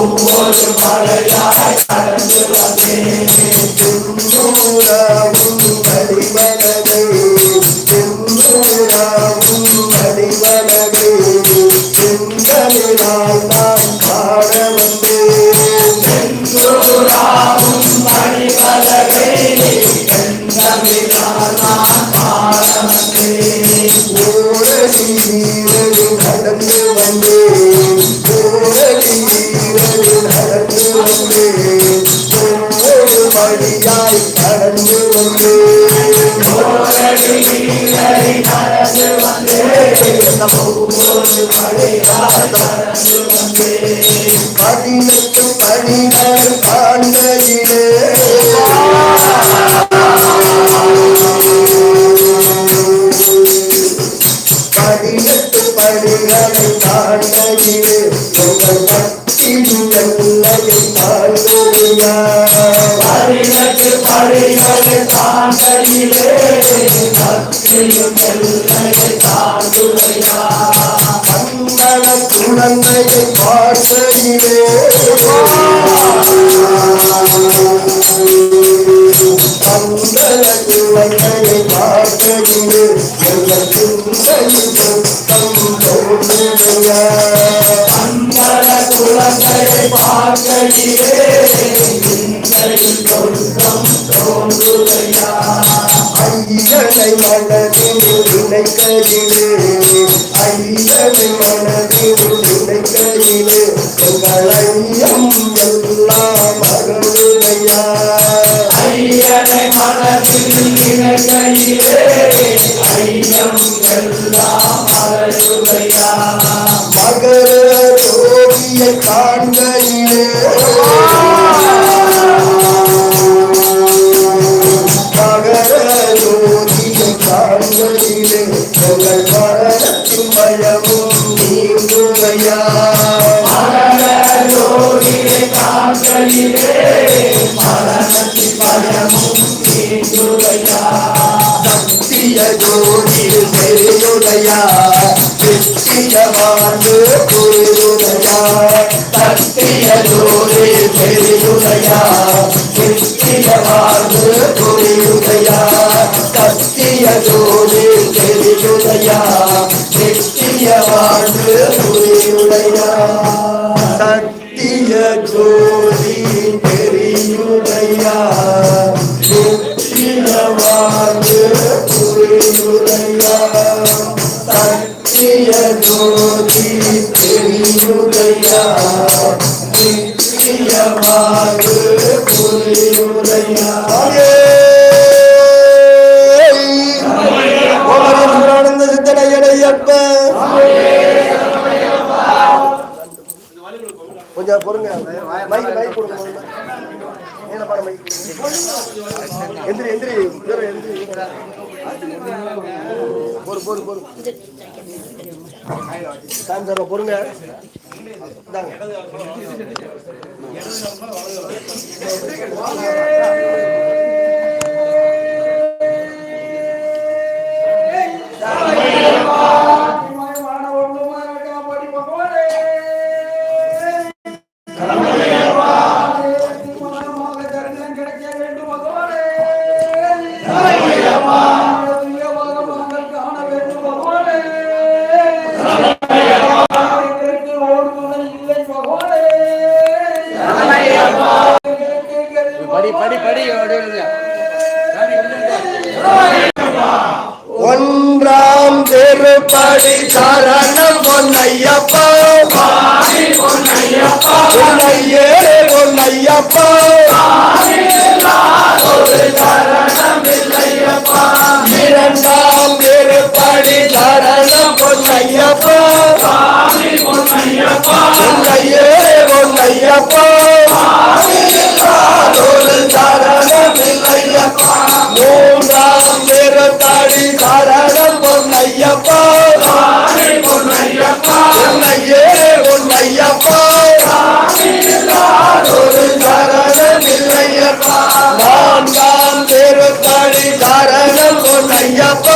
ஒவ்வொரு மழையாய் கடந்து வந்தேன் செந்தூராவும் நான் பாட வந்தேன் செந்தூராவும் மணிமலரே நான் வந்தேன் பதினெட்டு படிகள் காண்கையிலே பதினெட்டு படிகளை காண்கையிலே உங்கள் பக்தியின் எல்லையை தாழ்ந்துடையா பதினெட்டு தாண்டிலே பக்தியும் எல்லையை தாண்டுவையா மங்கள குழந்தையை பார்க்கையிலே மங்கள குழந்தையை பார்க்கையிலே குழந்தையை ஐயனை மனதில் நினைக்கையிலே ஐயனை மனதில் நினைக்கையிலே உங்கள் ஐயம் எல்லாம் அகழுகையா ஐயனை மனதில் நினைக்கையிலே ஐயம் எல்லாம் அழகுவையா மகர ஜோதியை காண்கையிலே உங்கள் மரணத்தின் பயமும் நீங்குகையா மரண மரணத்தின் பயமும் நீங்குவையா சத்திய ஜோதியில் பெரியுடையா நித்திய வாழ்ந்து புரியுடையா சத்திய ஜோதியில் பெரியுடையா நித்திய வாழ்ந்து புரியுடையா சத்திய ஜோதியில் ஜோதி பெரியுடையா நித்திய வாழ்ந்து கொஞ்சம் பொறுங்க மைக் மைக் கொடுங்க பாடம் மைக் எந்திரி எந்திரி எந்திரி பொறு பொறு பொறு. சாமி சார் பொறுங்க. இந்தாங்க. படி படி ஒன்றாம் திருப்படி சரணம் பொன்னையப்பா. பொன்னையே பொன்னையப்பா. இரண்டாம் திருப்படி சரணம் பொன்னையப்பா. பொன்னையே பொன்னையப்பா. காம் காம் தேவத்தாடி காரணம் பொன்னையப்ப.